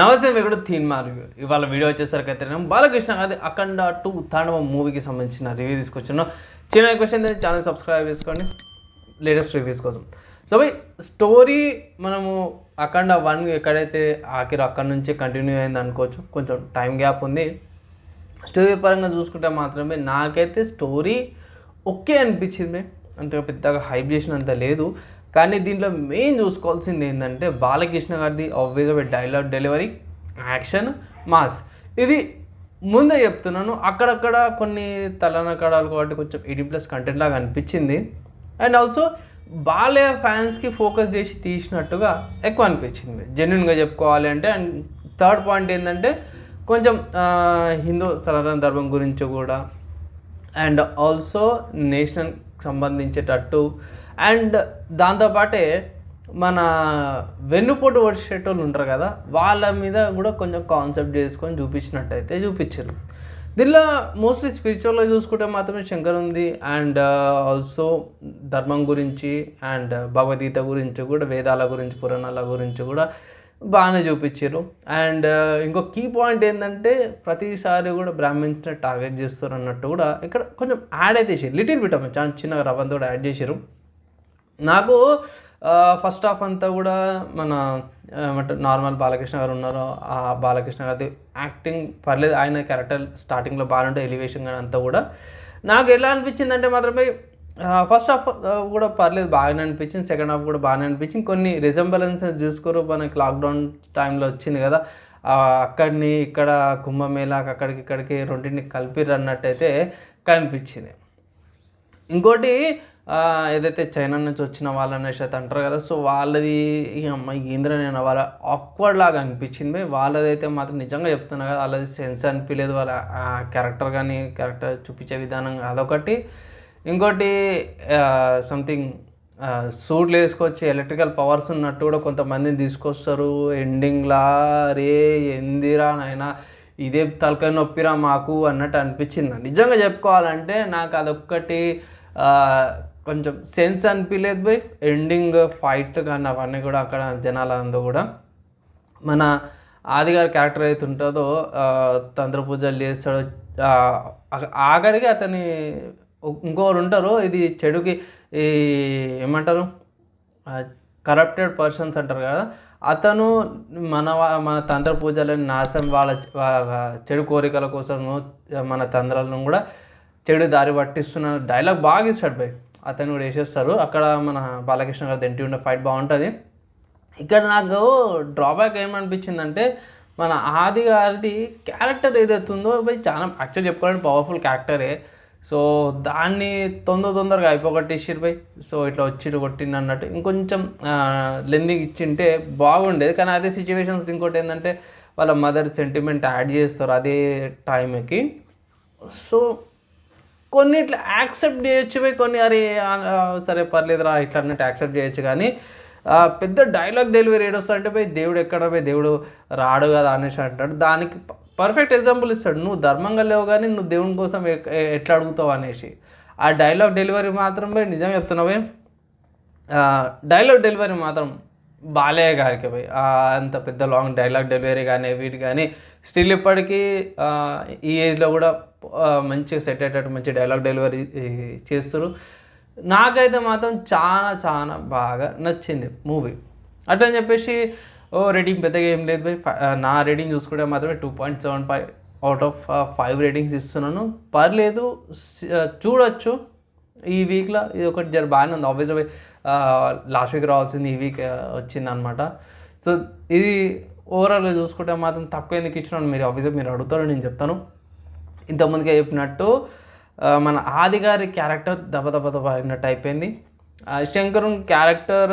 నమస్తే మీ కూడా థీన్ మా రివ్యూ. ఇవాళ వీడియో వచ్చేసరికి అయితే బాలకృష్ణ గారి అఖండ టూ తాండవ మూవీకి సంబంధించిన రివ్యూ తీసుకొచ్చున్నాం. చిన్న క్వశ్చన్ ఛానల్ సబ్స్క్రైబ్ చేసుకోండి. లేటెస్ట్ రివ్యూస్ కోసం. సో బై స్టోరీ మనము అఖండ వన్ ఎక్కడైతే ఆఖరి అక్కడి నుంచి కంటిన్యూ అయింది అనుకోవచ్చు. కొంచెం టైం గ్యాప్ ఉంది. స్టోరీ పరంగా చూసుకుంటే మాత్రమే నాకైతే స్టోరీ ఓకే అనిపించింది అంతగా పెద్దగా హైప్ చేసినంత లేదు. కానీ దీంట్లో మెయిన్ చూసుకోవాల్సింది ఏంటంటే బాలకృష్ణ గారిది ఆబ్వియస్గా డైలాగ్ డెలివరీ యాక్షన్ మాస్ ఇది ముందే చెప్తున్నాను అక్కడక్కడ కొన్ని తలనకడాలు కాబట్టి కొంచెం ఎయిటీ ప్లస్ కంటెంట్ లాగా అనిపించింది. అండ్ ఆల్సో బాలయ్య ఫ్యాన్స్కి ఫోకస్ చేసి తీసినట్టుగా ఎక్కువ అనిపించింది. జెన్యున్గా చెప్పుకోవాలి అంటే అండ్ థర్డ్ పాయింట్ ఏంటంటే కొంచెం హిందూ సనాతన ధర్మం గురించి కూడా. అండ్ ఆల్సో నేషనల్ సంబంధించేటట్టు అండ్ దాంతోపాటే మన వెన్నుపోటు వచ్చేటోళ్ళు ఉంటారు కదా వాళ్ళ మీద కూడా కొంచెం కాన్సెప్ట్ చేసుకొని చూపించినట్టయితే చూపించారు. దీనిలో మోస్ట్లీ స్పిరిచువల్గా చూసుకుంటే మాత్రమే శంకర్ ఉంది అండ్ uh, ఆల్సో ధర్మం గురించి అండ్ uh, భగవద్గీత గురించి కూడా వేదాల గురించి పురాణాల గురించి కూడా బాగానే చూపించారు. అండ్ uh, ఇంకో కీ పాయింట్ ఏంటంటే ప్రతిసారి కూడా బ్రాహ్మిన్స్ని టార్గెట్ చేస్తారు అన్నట్టు కూడా ఇక్కడ కొంచెం యాడ్ అయితే చేసారు లిటిల్ బిట్ అమ్మ చాలా చిన్నగా రవంతో కూడా యాడ్ చేశారు. నాకు ఫస్ట్ హాఫ్ అంతా కూడా మన ఏమంటారు నార్మల్ బాలకృష్ణ గారు ఉన్నారు ఆ బాలకృష్ణ గారి యాక్టింగ్ పర్లేదు ఆయన క్యారెక్టర్ స్టార్టింగ్లో బాగానే ఎలివేషన్ కానీ అంతా కూడా. నాకు ఎలా అనిపించింది అంటే మాత్రమే ఫస్ట్ హాఫ్ కూడా పర్లేదు బాగానే అనిపించింది సెకండ్ హాఫ్ కూడా బాగానే అనిపించింది. కొన్ని రిజంబలెన్సెస్ చూసుకోరు మనకి లాక్డౌన్ టైంలో వచ్చింది కదా. అక్కడిని ఇక్కడ కుంభమేళాకి అక్కడికి ఇక్కడికి రెండింటిని కలిపిర్రున్నట్టయితే కనిపించింది. ఇంకోటి ఏదైతే చైనా నుంచి వచ్చిన వాళ్ళు అనేసి అయితే అంటారు కదా సో వాళ్ళది ఇక అమ్మాయి ఏంద్ర నేను వాళ్ళ ఆక్వర్డ్ లాగా అనిపించింది. వాళ్ళదైతే మాత్రం నిజంగా చెప్తున్నా కదా వాళ్ళది సెన్స్ అనిపించలేదు. వాళ్ళ క్యారెక్టర్ కానీ క్యారెక్టర్ చూపించే విధానం అదొకటి. ఇంకోటి సంథింగ్ సూట్లు వేసుకొచ్చి ఎలక్ట్రికల్ పవర్స్ ఉన్నట్టు కూడా కొంతమందిని తీసుకొస్తారు. ఎండింగ్లా రే ఎందిరా నాయనా ఇదే తలకాయ నొప్పిరా మాకు అన్నట్టు అనిపించింది. నిజంగా చెప్పుకోవాలంటే నాకు అదొక్కటి కొంచెం సెన్స్ అనిపించలేదు బై. ఎండింగ్ ఫైట్స్ కానీ అవన్నీ కూడా అక్కడ జనాలందరూ కూడా మన ఆదిగారి క్యారెక్టర్ అయితే ఉంటుందో తంత్ర పూజలు చేస్తాడో ఆఖరికి అతని ఇంకోరు ఉంటారు. ఇది చెడుకి ఈ ఏమంటారు? కరప్టెడ్ పర్సన్స్ అంటారు కదా. అతను మన మన తంత్ర పూజలను నాశనం వాళ్ళ చెడు కోరికల కోసం మన తంత్రాలను కూడా చెడు దారి పట్టిస్తున్న డైలాగ్ బాగా ఇస్తాడు బై. అతను కూడా వేసేస్తారు. అక్కడ మన బాలకృష్ణ గారి దెంటి ఉండే ఫైట్ బాగుంటుంది. ఇక్కడ నాకు డ్రాబ్యాక్ ఏమనిపించిందంటే మన ఆది గారిది క్యారెక్టర్ ఏదైతుందో ఉందో పోయి చాలా యాక్చువల్ చెప్పుకోవాలంటే పవర్ఫుల్ క్యారెక్టరే సో దాన్ని తొందర తొందరగా అయిపోగొట్టేసారు పోయి. సో ఇట్లా వచ్చి కొట్టింది అన్నట్టు. ఇంకొంచెం లెందింగ్ ఇచ్చింటే బాగుండేది. కానీ అదే సిచ్యువేషన్స్ ఇంకోటి ఏంటంటే వాళ్ళ మదర్ సెంటిమెంట్ యాడ్ చేస్తారు అదే టైంకి సో కొన్ని ఇట్లా యాక్సెప్ట్ చేయొచ్చు పోయి కొన్ని అరే సరే పర్లేదురా ఇట్లా అన్నట్టు యాక్సెప్ట్ చేయొచ్చు కానీ పెద్ద డైలాగ్ డెలివరీ ఏడొస్తా అంటే పోయి దేవుడు ఎక్కడ? పోయి దేవుడు రాడు కదా అనేసి అంటాడు. దానికి పర్ఫెక్ట్ ఎగ్జాంపుల్ ఇస్తాడు. నువ్వు ధర్మంగా లేవు కానీ నువ్వు దేవుని కోసం ఎ- ఎట్లా అడుగుతావు అనేసి. ఆ డైలాగ్ డెలివరీ మాత్రం పోయి నిజం చెప్తున్నావే డైలాగ్ డెలివరీ మాత్రం బాలయ్య గారికి పోయి అంత పెద్ద లాంగ్ డైలాగ్ డెలివరీ కానీ వీటి కానీ స్టిల్ ఇప్పటికీ ఈ ఏజ్లో కూడా మంచిగా సెట్ అయ్యేటట్టు మంచి డైలాగ్ డెలివరీ చేస్తారు నాకైతే మాత్రం చాలా చాలా బాగా నచ్చింది మూవీ అట్లని చెప్పేసి ఓ రేటింగ్ పెద్దగా ఏం లేదు బై. నా రేటింగ్ చూసుకుంటే మాత్రమే two point seven five out of five ratings ఇస్తున్నాను. పర్లేదు చూడొచ్చు. ఈ వీక్లో ఇది ఒకటి జర బాగానే ఉంది. ఆబ్వియస్గా లాస్ట్ వీక్ రావాల్సింది ఈ వీక్ వచ్చింది అనమాట సో ఇది ఓవరాల్గా చూసుకుంటే మాత్రం తక్కువ ఎందుకు ఇచ్చినాను మీరు ఆబ్వియస్గా మీరు అడుగుతారని నేను చెప్తాను. ఇంతకుముందుగా చెప్పినట్టు మన ఆది గారి క్యారెక్టర్ దెబ్బ దెబ్బ దెబ్బ అయినట్టు అయిపోయింది. శంకరం క్యారెక్టర్ క్యారెక్టర్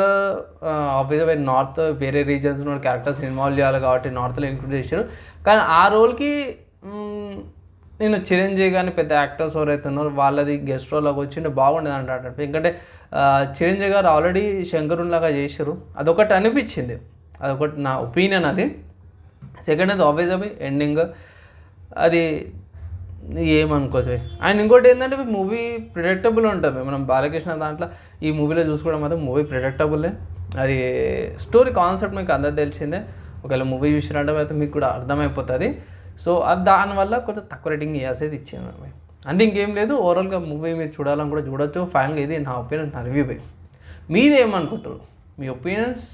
ఆబ్వియస్గా నార్త్ వేరే రీజన్స్ నుండి క్యారెక్టర్స్ ఇన్వాల్వ్ చేయాలి కాబట్టి నార్త్లో ఇంక్లూడ్ చేశారు. కానీ ఆ రోల్కి నేను చిరంజీవి కానీ పెద్ద యాక్టర్స్ ఎవరైతే ఉన్నారో వాళ్ళది గెస్ట్ రోల్లోకి వచ్చింటే బాగుండేది అంటారు ఎందుకంటే చిరంజీవి గారు ఆల్రెడీ శంకరున్ లాగా చేశారు. అదొకటి అనిపించింది. అదొకటి నా ఒపీనియన్ అది. సెకండ్ అది ఆబ్వియస్ అవి ఎండింగ్ అది ఏమనుకోవచ్చు? అండ్ ఇంకోటి ఏంటంటే మూవీ ప్రిడిక్టబుల్ ఉంటుంది. మనం బాలకృష్ణ దాంట్లో ఈ మూవీలో చూసుకోవడం మాత్రం మూవీ ప్రిడిక్టబుల్లే అది స్టోరీ కాన్సెప్ట్ మీకు అందరు తెలిసిందే. ఒకవేళ మూవీ చూసినట్టు అయితే మీకు కూడా అర్థమైపోతుంది. సో అది దానివల్ల కొంచెం తక్కువ రేటింగ్ ఇవ్వాల్సింది ఇచ్చింది భయ్ అంతే ఇంకేం లేదు. ఓవరాల్గా మూవీ మీరు చూడాలని కూడా చూడొచ్చు. ఫైనల్గా ఇది నా ఒపీనియన్ నా రివ్యూ భయ్ మీదేమనుకుంటారు మీ ఒపీనియన్స్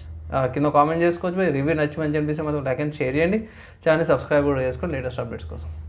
కింద కామెంట్ చేసుకోవచ్చు రివ్యూ నచ్చి మంచి అనిపిస్తే మాత్రం లైక్ అండ్ షేర్ చేయండి. ఛానల్ సబ్స్క్రైబ్ కూడా చేసుకోండి లేటెస్ట్ అప్డేట్స్ కోసం.